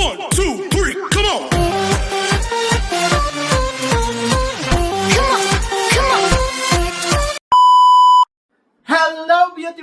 One, two,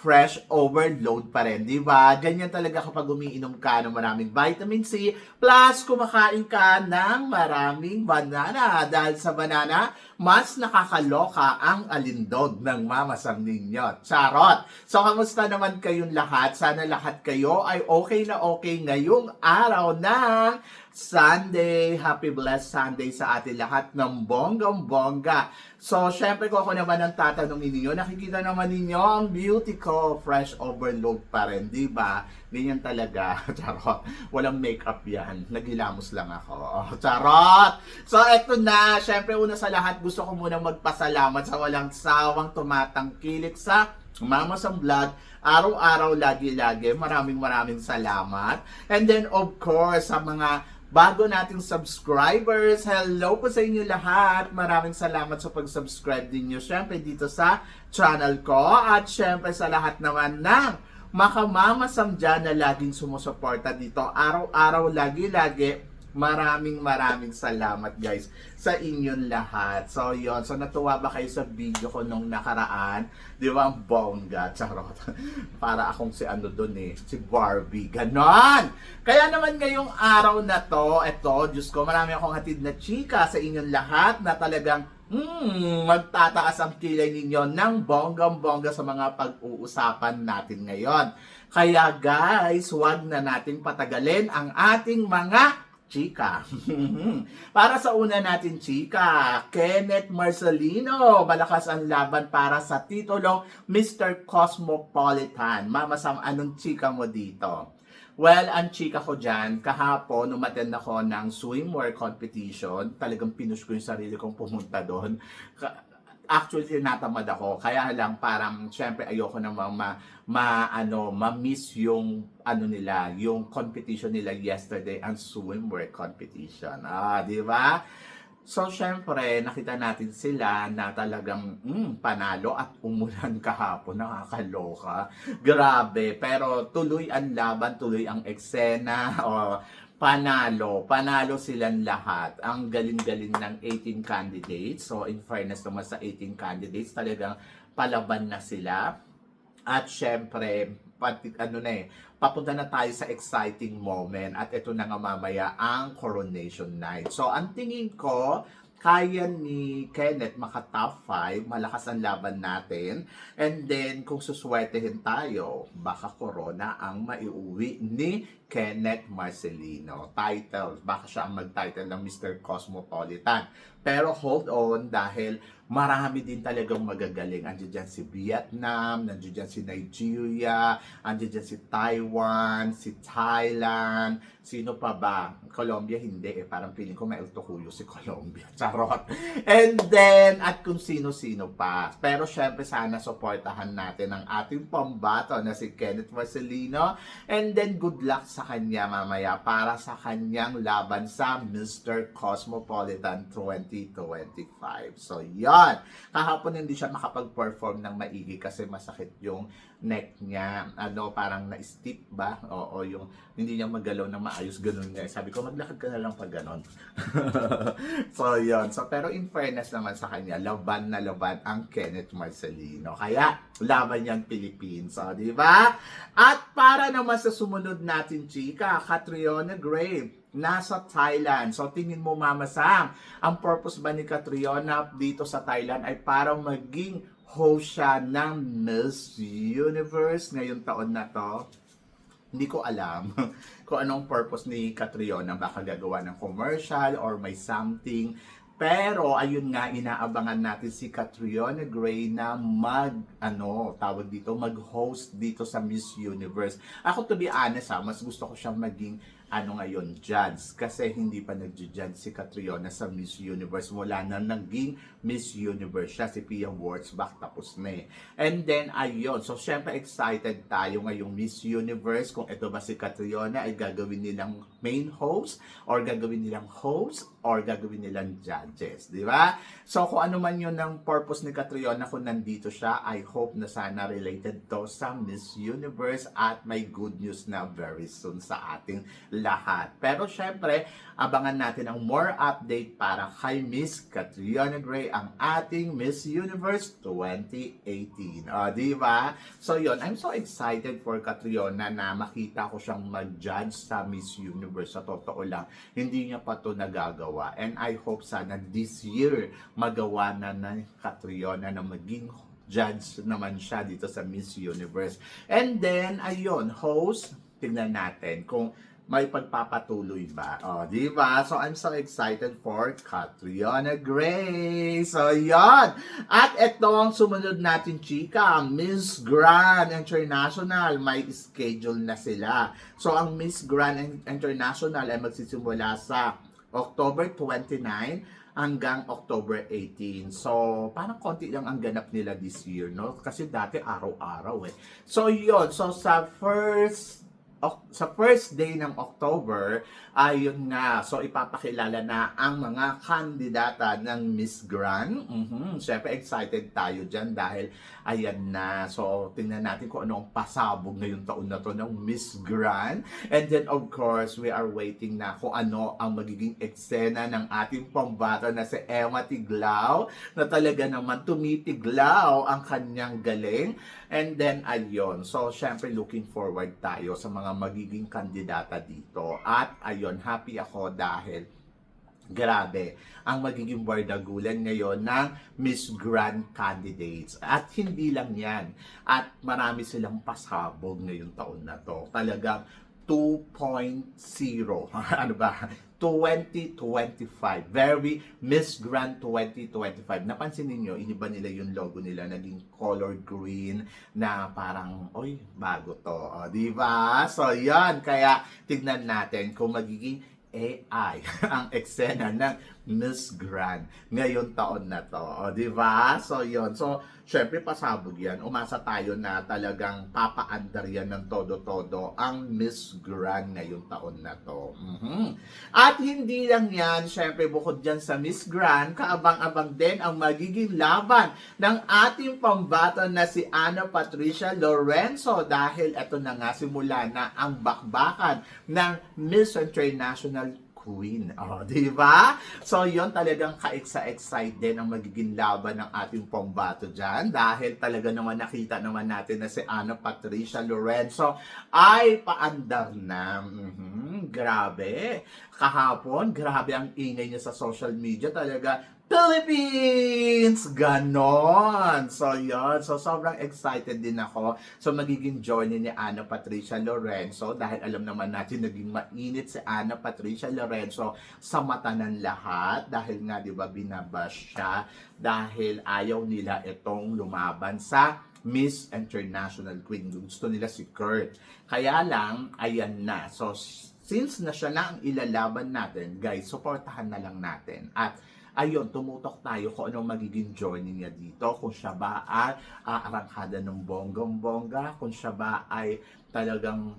fresh overload pa rin, di ba? Ganyan talaga kapag umiinom ka ng maraming vitamin C, plus kumakain ka ng maraming banana. Dahil sa banana, mas nakakaloka ang alindog ng mamasang ninyo. Charot! So, kamusta naman kayong lahat? Sana lahat kayo ay okay na okay ngayong araw ng Sunday. Happy blessed Sunday sa atin lahat ng bonggang-bongga. So, syempre ko ako naman ang tatanungin ninyo. Nakikita naman ninyo ang beauty ko. Fresh overload pa rin, di ba? Ganyan talaga. Charot. Walang makeup yan. Nagilamos lang ako. Oh, charot! So, eto na. Syempre, una sa lahat, gusto ko muna magpasalamat sa walang sawang tumatangkilik sa Mama sa Vlog, araw-araw, lagi-lagi. Maraming maraming salamat. And then, of course, sa mga bago nating subscribers, hello po sa inyo lahat. Maraming salamat sa pag-subscribe din nyo. Siyempre, dito sa channel ko. At siyempre, sa lahat naman ng makamamasam dyan na laging sumusuporta dito. Araw-araw, lagi-lagi. Maraming maraming salamat guys sa inyong lahat. So yon so natuwa ba kayo sa video ko nung nakaraan? Di ba bongga? Charot. Para akong si ano dun eh, si Barbie. Ganon! Kaya naman ngayong araw na to, eto, Diyos ko, marami akong hatid na chika sa inyong lahat na talagang Hmm, magtataas ang kilay ninyo ng bonggang-bongga sa mga pag-uusapan natin ngayon. Kaya guys, huwag na nating patagalin ang ating mga chika. para sa una natin chika, Kenneth Marcelino, malakas ang laban para sa titulong Mr. Cosmopolitan. Mama Sam, anong chika mo dito? Well, ang chika ko dyan, kahapon, umattend ako ng swimwear competition. Talagang pinush ko yung sarili kong pumunta doon. Actually, tinatamad ako. Kaya lang parang, syempre, ayoko namang ma, ma, ano, ma-miss yung, ano nila, yung competition nila yesterday, ang swimwear competition. Ah, di ba? So, syempre, nakita natin sila na talagang mm, panalo at umulan kahapon. Nakakaloka. Grabe. Pero tuloy ang laban, tuloy ang eksena. O, panalo. Panalo silang lahat. Ang galing-galing ng 18 candidates. So, in fairness naman sa 18 candidates, talagang palaban na sila. At syempre, pati, ano na eh, papunta na tayo sa exciting moment at ito na nga mamaya ang coronation night. So, ang tingin ko, kaya ni Kenneth maka top 5, malakas ang laban natin. And then, kung suswertehin tayo, baka corona ang maiuwi ni Kenneth Marcelino. Title, baka siya ang mag-title ng Mr. Cosmopolitan. Pero hold on dahil marami din talagang magagaling. Andiyan dyan si Vietnam, nandiyan dyan si Nigeria, andiyan dyan si Taiwan, si Thailand, sino pa ba? Colombia hindi eh, parang feeling ko may Tukuyo si Colombia. Charot. And then, at kung sino-sino pa. Pero syempre sana supportahan natin ang ating pambato na si Kenneth Marcelino. And then, good luck sa kanya mamaya para sa kanyang laban sa Mr. Cosmopolitan 2025. So, yan. Kahapon hindi siya makapag-perform ng maigi kasi masakit yung neck niya. Ano, parang na-stiff ba? Oo, yung hindi niya magalaw na maayos ganun niya. Sabi ko, maglakad ka na lang pag ganon. so, yon So, pero in fairness naman sa kanya, laban na laban ang Kenneth Marcelino. Kaya, laban yan Philippines. So, di ba? At para naman sa sumunod natin, chika, Catriona Gray nasa Thailand. So, tingin mo, Mama Sam, ang purpose ba ni Catriona dito sa Thailand ay para maging host siya ng Miss Universe ngayong taon na to? Hindi ko alam kung anong purpose ni Catriona. Baka gagawa ng commercial or may something. Pero ayun nga inaabangan natin si Catriona Gray na mag ano, tawag dito, mag-host dito sa Miss Universe. Ako to be honest ha, mas gusto ko siyang maging ano ngayon, judge. Kasi hindi pa nag-judge si Catriona sa Miss Universe mula na naging Miss Universe siya. Si Pia Wurzbach tapos na eh. And then, ayun. So, syempre excited tayo ngayong Miss Universe. Kung ito ba si Catriona ay gagawin nilang main host or gagawin nilang host or gagawin nilang judges. Di ba? So, kung ano man yun ang purpose ni Catriona kung nandito siya, I hope na sana related to sa Miss Universe at may good news na very soon sa ating lahat. Pero syempre, abangan natin ang more update para kay Miss Catriona Gray, ang ating Miss Universe 2018. O, di ba? So, yun. I'm so excited for Catriona na makita ko siyang mag-judge sa Miss Universe. Sa totoo lang, hindi niya pa to nagagawa. And I hope sana this year magawa na ng Catriona na maging judge naman siya dito sa Miss Universe. And then, ayun, host, tignan natin kung may pagpapatuloy ba. O, di ba? So, I'm so excited for Catriona Gray. So, yon At ito ang sumunod natin, chika. Miss Grand International. May schedule na sila. So, ang Miss Grand International ay magsisimula sa October 29 hanggang October 18. So, parang konti lang ang ganap nila this year, no? Kasi dati araw-araw eh. So, yon So, sa first sa first day ng October, ayun nga, so ipapakilala na ang mga kandidata ng Miss Grand. Mhm, Siyempre excited tayo dyan dahil ayan na. So tingnan natin kung ano ang pasabog ngayong taon na to ng Miss Grand. And then of course, we are waiting na kung ano ang magiging eksena ng ating pambata na si Emma Tiglao na talaga naman tumitiglaw ang kanyang galing. And then, ayun. So, syempre, looking forward tayo sa mga magiging kandidata dito. At, ayun, happy ako dahil grabe ang magiging bardagulan ngayon ng Miss Grand Candidates. At hindi lang yan. At marami silang pasabog ngayong taon na to. Talagang 2.0. ano ba? 2025. Very Miss Grand 2025. Napansin ninyo, iniba nila yung logo nila, naging color green na parang, oy, bago to. O, di ba? So, yan. Kaya, tignan natin kung magiging AI ang eksena ng Miss Grand ngayon taon na to. O, di ba? So, yon So, syempre pasabog yan. Umasa tayo na talagang papaandar yan ng todo-todo ang Miss Grand ngayon taon na to. Mhm. At hindi lang yan, syempre bukod dyan sa Miss Grand, kaabang-abang din ang magiging laban ng ating pambato na si Ana Patricia Lorenzo dahil ito na nga simula na ang bakbakan ng Miss International Queen. Oh, di ba? So, yon talagang ka-excite din ang magiging laban ng ating pambato dyan dahil talaga naman nakita naman natin na si Ana Patricia Lorenzo ay paandar na. Mhm, grabe. Kahapon, grabe ang ingay niya sa social media. Talaga, Philippines! Ganon! So, yun. So, sobrang excited din ako. So, magiging journey ni Ana Patricia Lorenzo dahil alam naman natin naging mainit si Ana Patricia Lorenzo sa mata ng lahat dahil nga, di ba, binabash siya dahil ayaw nila itong lumaban sa Miss International Queen. Gusto nila si Kurt. Kaya lang, ayan na. So, since na siya na ang ilalaban natin, guys, supportahan na lang natin. At ayun, tumutok tayo kung anong magiging journey niya dito. Kung siya ba ay aarangkada ng bonggong-bongga, kung siya ba ay talagang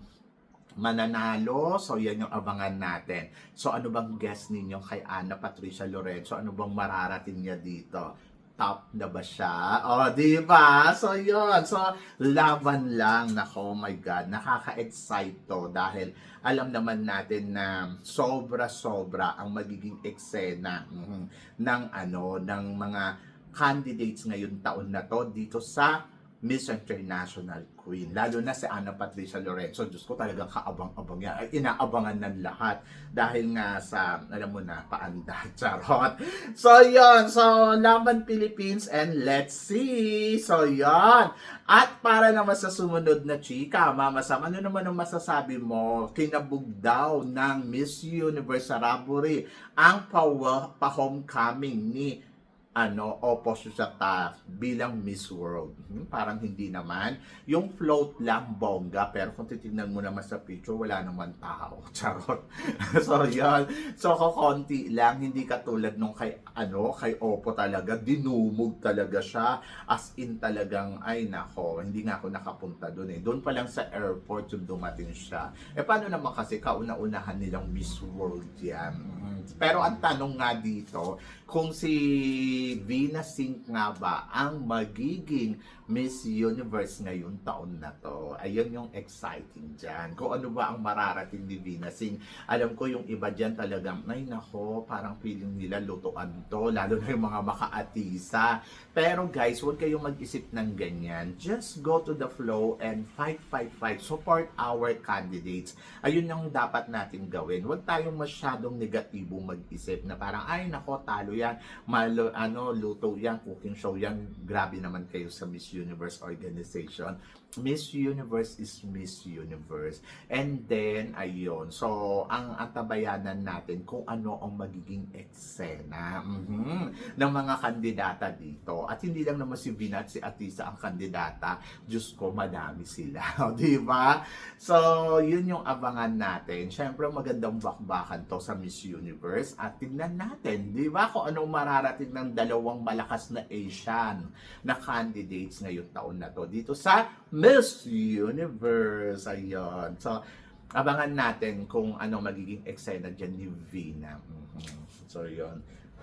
mananalo. So, yan yung abangan natin. So, ano bang guess ninyo kay Ana Patricia Lorenzo? Ano bang mararating niya dito? Top na ba siya? O, di ba? So, yun. So, laban lang. Nako, oh my God. Nakaka-excite to dahil alam naman natin na sobra-sobra ang magiging eksena mhm, ng ano, ng mga candidates ngayon taon na to dito sa Miss International Queen. Lalo na si Ana Patricia Lorenzo. Diyos ko talagang kaabang-abang yan. Ay, inaabangan ng lahat. Dahil nga sa, alam mo na, paanda. Charot. So, yon So, Laban Philippines and let's see. So, yon At para naman sa sumunod na chika, Mama Sam, ano naman ang masasabi mo? Kinabog daw ng Miss Universe sa Raburi ang pa- pa-homecoming ni ano, opposite sa ta bilang Miss World. Hmm, parang hindi naman. Yung float lang bongga, pero kung titignan mo naman sa picture, wala naman tao. Charot. so, yun. So, konti lang, hindi katulad nung kay, ano, kay Oppo talaga, dinumog talaga siya. As in talagang, ay nako, hindi nga ako nakapunta doon eh. Doon pa lang sa airport yung dumating siya. Eh, paano naman kasi kauna-unahan nilang Miss World yan? Mhm. Pero ang tanong nga dito, kung si Vina Sink nga ba ang magiging Miss Universe ngayong taon na to. Ayun yung exciting dyan. Kung ano ba ang mararating ni Vina Sink. Alam ko yung iba dyan talagang, ay nako, parang feeling nila lutuan to, lalo na yung mga makaatisa. Pero guys, huwag kayong mag-isip ng ganyan. Just go to the flow and fight, fight, fight. Support our candidates. Ayun yung dapat natin gawin. Huwag tayong masyadong negatibong mag-isip na parang, ay nako, talo yan. Malo, ano, luto yan, cooking show yan. Grabe naman kayo sa Miss Universe organization. Miss Universe is Miss Universe. And then, ayun. So, ang atabayanan natin kung ano ang magiging eksena mhm, ng mga kandidata dito. At hindi lang naman si Vina at si Atisa ang kandidata. Diyos ko, madami sila. Di ba? So, yun yung abangan natin. Siyempre, magandang bakbakan to sa Miss Universe. At tingnan natin, di ba, kung anong mararating ng dalawang malakas na Asian na candidates ngayong taon na to. Dito sa Miss Universe. Ayun. So, abangan natin kung ano magiging eksena dyan ni Vina. Mhm. So, yun.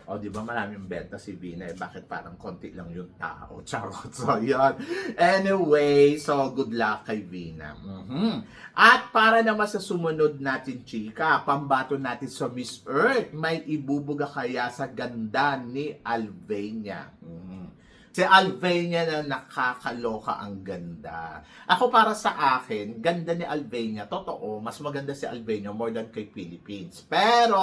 O, di ba maraming benta si Vina eh. Bakit parang konti lang yung tao? Charot. So, yun. Anyway, so good luck kay Vina. Mhm. At para naman sa sumunod natin, chika, pambato natin sa Miss Earth, may ibubuga kaya sa ganda ni Alvenia. Mhm. Si Alvenia na nakakaloka ang ganda. Ako para sa akin, ganda ni Alvenia. Totoo, mas maganda si Alvenia more than kay Philippines. Pero,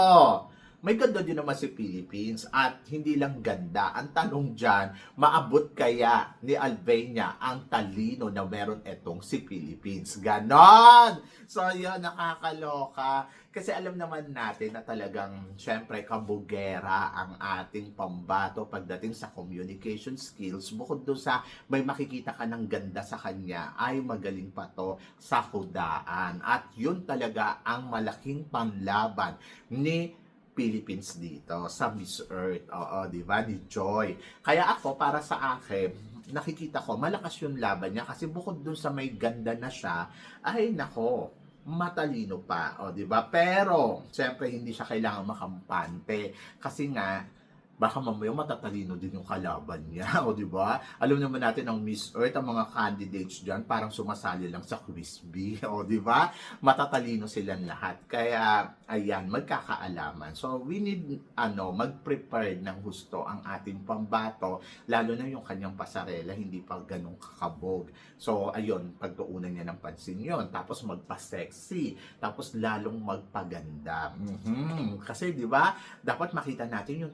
may ganda din naman si Philippines at hindi lang ganda. Ang tanong dyan, maabot kaya ni Alvenia ang talino na meron etong si Philippines? Ganon! So, yun, nakakaloka. Kasi alam naman natin na talagang, syempre, kabugera ang ating pambato pagdating sa communication skills. Bukod doon sa may makikita ka ng ganda sa kanya, ay magaling pa to sa hudaan. At yun talaga ang malaking panlaban ni Philippines dito sa Miss Earth. Oo, di ba? Ni Joy. Kaya ako, para sa akin, nakikita ko, malakas yung laban niya kasi bukod dun sa may ganda na siya, ay nako, matalino pa, o di ba? Pero, siyempre, hindi siya kailangan makampante kasi nga, baka mamaya matatalino din yung kalaban niya, o di ba? Alam naman natin ang Miss Earth, ang mga candidates diyan parang sumasali lang sa quiz bee, o di ba? Matatalino silang lahat. Kaya ayan, magkakaalaman. So we need ano, mag-prepare ng husto ang ating pambato, lalo na yung kanyang pasarela, hindi pa ganun kakabog. So ayun, pagtuunan niya ng pansin yon tapos magpa-sexy, tapos lalong magpaganda. Mhm. Kasi di ba, dapat makita natin yung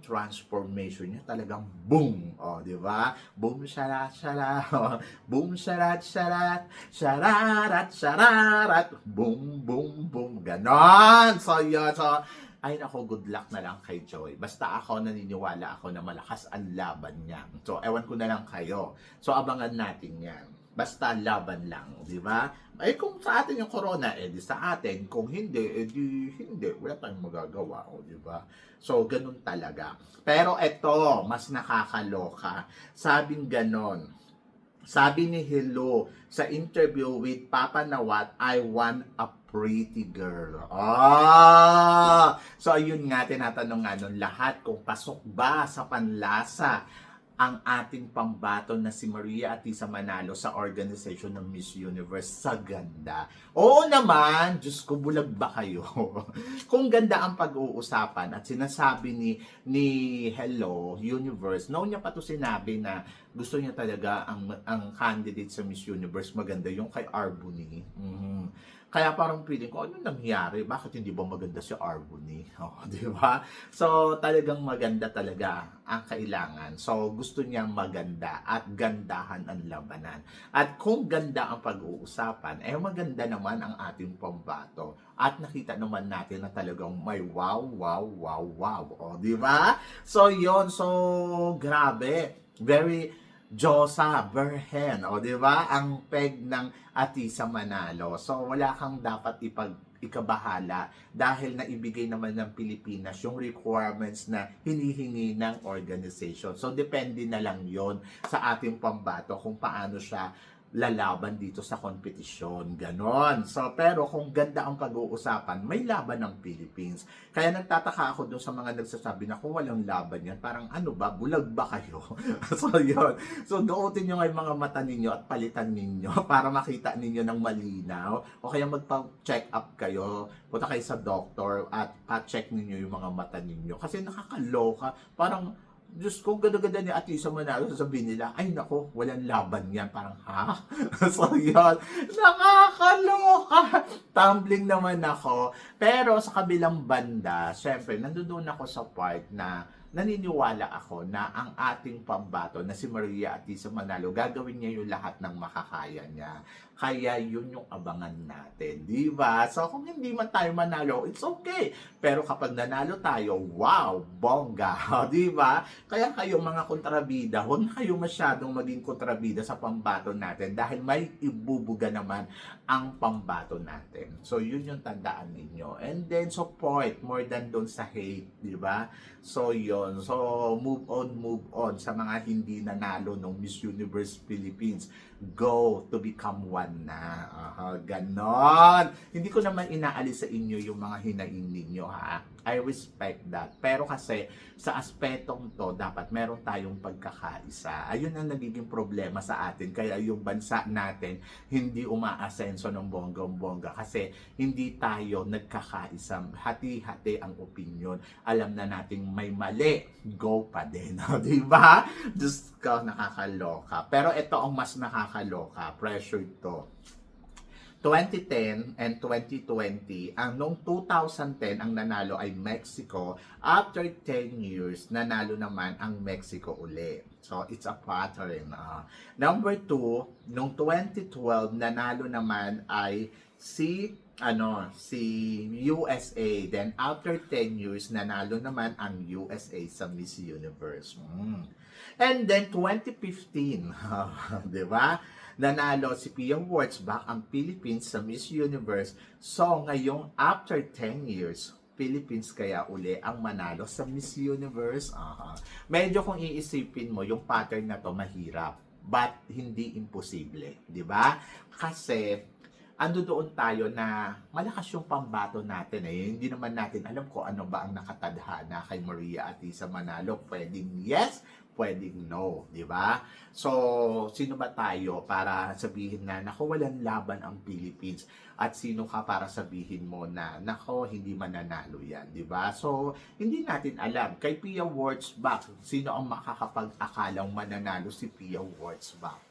transformation niya talagang boom. O, di ba? Boom, sharat, sharat. O, boom, sharat, sharat. Shararat, shararat. Boom, boom, boom. Ganon. So, yun. So, ay nako, good luck na lang kay Joy. Basta ako naniniwala ako na malakas ang laban niya. So, ewan ko na lang kayo. So, abangan natin yan. Basta laban lang, di ba? Eh kung sa atin yung corona, eh di sa atin. Kung hindi, eh di hindi. Wala tayong magagawa, o di ba? So, ganun talaga. Pero eto, mas nakakaloka. Sabing ganon. Sabi ni Hello sa interview with Papa Nawat, I want a pretty girl. Ah! So, ayun nga, tinatanong nga nun lahat kung pasok ba sa panlasa ang ating pambato na si Maria Atisa Manalo sa organization ng Miss Universe sa ganda. Oo naman, Diyos ko, bulag ba kayo? Kung ganda ang pag-uusapan at sinasabi ni ni Hello Universe, noon niya pa to sinabi na gusto niya talaga ang ang candidate sa Miss Universe maganda yung kay Arbony. Mhm. Kaya parang feeling ko, ano nangyari? Bakit hindi ba maganda si Arbony? Oh, di ba? So, talagang maganda talaga ang kailangan. So, gusto niyang maganda at gandahan ang labanan. At kung ganda ang pag-uusapan, eh maganda naman ang ating pambato. At nakita naman natin na talagang may wow, wow, wow, wow. O, di ba? So, yon So, grabe. Very Josa Berhen, o di ba? Ang peg ng Atisa Manalo. So wala kang dapat ipag ikabahala dahil naibigay naman ng Pilipinas yung requirements na hinihingi ng organization. So depende na lang yon sa ating pambato kung paano siya lalaban dito sa kompetisyon. Ganon. So, pero kung ganda ang pag-uusapan, may laban ng Philippines. Kaya nagtataka ako doon sa mga nagsasabi na kung walang laban yan, parang ano ba, bulag ba kayo? so, yun. So, duotin nyo nga mga mata ninyo at palitan ninyo para makita ninyo ng malinaw. O kaya magpa-check up kayo, punta kayo sa doctor at pa-check ninyo yung mga mata ninyo. Kasi nakakaloka. Parang, Diyos ko, ganda-ganda ni Ate sa Manalo, sasabihin nila, ay nako, walang laban yan. Parang, ha? so, yun. Nakakaloka. Tumbling naman ako. Pero sa kabilang banda, syempre, nandoon ako sa part na naniniwala ako na ang ating pambato na si Maria Atisa Manalo, gagawin niya yung lahat ng makakaya niya. Kaya yun yung abangan natin, di ba? So kung hindi man tayo manalo, it's okay. Pero kapag nanalo tayo, wow, bongga, di ba? Kaya kayo mga kontrabida, huwag kayo masyadong maging kontrabida sa pambato natin dahil may ibubuga naman ang pambato natin. So yun yung tandaan ninyo. And then support more than doon sa hate, di ba? So yun. So move on, move on sa mga hindi nanalo ng Miss Universe Philippines. Go to become one na. Aha, ganon. Hindi ko naman inaalis sa inyo yung mga hinaing ninyo ha. I respect that. Pero kasi sa aspetong to, dapat meron tayong pagkakaisa. Ayun ang nagiging problema sa atin. Kaya yung bansa natin hindi umaasenso ng bonggang-bongga kasi hindi tayo nagkakaisa. Hati-hati ang opinion. Alam na nating may mali. Go pa din. Di ba? Diyos ko, nakakaloka. Pero ito ang mas nakakaloka. Pressure to. 2010 and 2020, ang noong 2010 ang nanalo ay Mexico. After 10 years, nanalo naman ang Mexico uli. So, it's a pattern. ah. number 2, noong 2012, nanalo naman ay si ano si USA then after 10 years nanalo naman ang USA sa Miss Universe Mm. And then 2015 di ba nanalo si Pia Wurtzbach ang Philippines sa Miss Universe. So, ngayong after 10 years, Philippines kaya uli ang manalo sa Miss Universe. Aha. Medyo kung iisipin mo, yung pattern na to mahirap. But hindi imposible. Di ba? Kasi, ando doon tayo na malakas yung pambato natin eh. Hindi naman natin alam kung ano ba ang nakatadhana kay Maria Atisa Manalo. Pwedeng yes, pwedeng no, di ba? So, sino ba tayo para sabihin na, nako, walang laban ang Philippines? At sino ka para sabihin mo na, nako, hindi mananalo yan, di ba? So, hindi natin alam. Kay Pia Wurtzbach, sino ang makakapag-akalang mananalo si Pia Wurtzbach?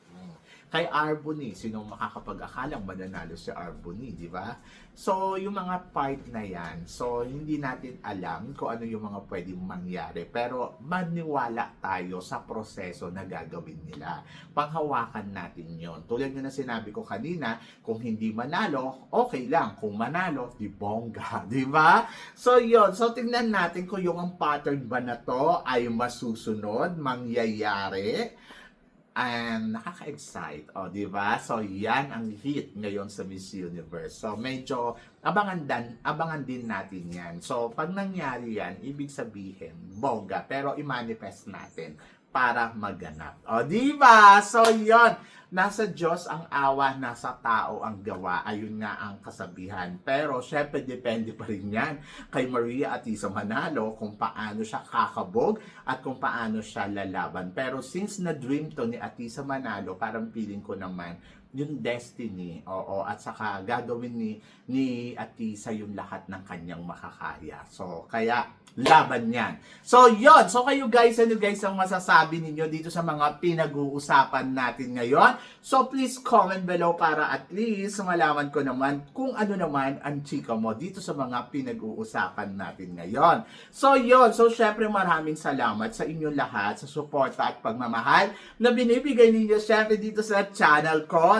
Kay Arbony, sino ang makakapag-akalang mananalo si Arbony, di ba? So, yung mga part na yan, so hindi natin alam kung ano yung mga pwedeng mangyari. Pero maniwala tayo sa proseso na gagawin nila. Panghawakan natin yon. Tulad nga na sinabi ko kanina, kung hindi manalo, okay lang. Kung manalo, di bongga, di ba? So, yon So, tingnan natin kung yung pattern ba na to ay masusunod, mangyayari and nakaka-excite, o, di ba? So, yan ang hit ngayon sa Miss Universe. So, medyo abangan, dan, abangan din natin yan. So, pag nangyari yan, ibig sabihin, bongga, pero i-manifest natin para maganap. O, di ba? So, yon nasa Diyos ang awa, nasa tao ang gawa. Ayun nga ang kasabihan. Pero syempre depende pa rin yan kay Maria Atisa Manalo kung paano siya kakabog at kung paano siya lalaban. Pero since na-dream to ni Atisa Manalo, parang feeling ko naman yung destiny, oo, at saka gagawin ni, ni Atisa yung lahat ng kanyang makakaya. So, kaya, laban yan. So, yon So, kayo guys, ano guys ang masasabi ninyo dito sa mga pinag-uusapan natin ngayon? So, please comment below para at least malaman ko naman kung ano naman ang chika mo dito sa mga pinag-uusapan natin ngayon. So, yon So, syempre maraming salamat sa inyong lahat sa suporta at pagmamahal na binibigay ninyo syempre dito sa channel ko